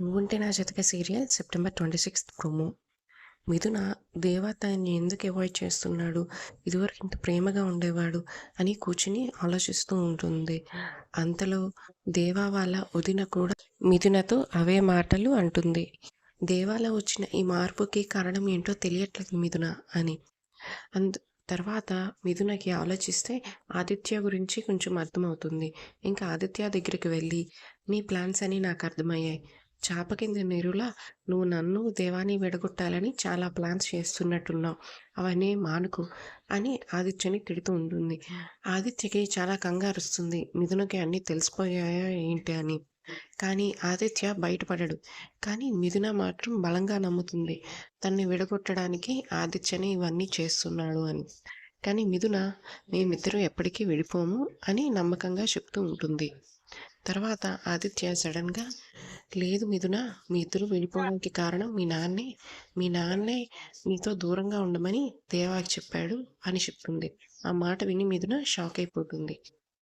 Nuvvunte Naa Jathaga serial September twenty sixth promo. Mithuna దేవతని ఎందుకు avoid చేస్తున్నాడు? ఇదివరకు ఇంత ప్రేమగా ఉండేవాడు అని కూర్చుని ఆలోచిస్తూ ఉంటుంది. అంతలో దేవా వాళ్ళ వదిన కూడా మిథునతో అవే మాటలు అంటుంది. దేవాలో వచ్చిన ఈ మార్పుకి కారణం ఏంటో తెలియట్లేదు మిథున అని. అందు తర్వాత మిథునకి ఆలోచిస్తే ఆదిత్య గురించి కొంచెం అర్థమవుతుంది. ఇంకా ఆదిత్య దగ్గరికి వెళ్ళి నీ ప్లాన్స్ అని నాకు అర్థమయ్యాయి. చాప కింద నీరులా నువ్వు నన్ను దేవాన్ని విడగొట్టాలని చాలా ప్లాన్స్ చేస్తున్నట్టున్నావు. అవన్నీ మానుకు అని ఆదిత్యని తిడుతూ ఉంటుంది. ఆదిత్యకి చాలా కంగారు వస్తుంది మిథునకి అన్నీ తెలిసిపోయాయా ఏంటి అని. కానీ ఆదిత్య బయటపడడు. కానీ మిథున మాత్రం బలంగా నమ్ముతుంది. తన్ని విడగొట్టడానికి ఆదిత్యని ఇవన్నీ చేస్తున్నాడు అని. కానీ మిథున మేమిద్దరూ ఎప్పటికీ విడిపోము అని నమ్మకంగా చెప్తూ ఉంటుంది. తర్వాత ఆదిత్య సడన్గా లేదు మిథున మీ ఇద్దరు వెళ్ళిపోవడానికి కారణం మీ నాన్నే మీ నాన్నే మీతో దూరంగా ఉండమని దేవాకి చెప్పాడు అని చెప్తుంది. ఆ మాట విని మిథున షాక్ అయిపోతుంది.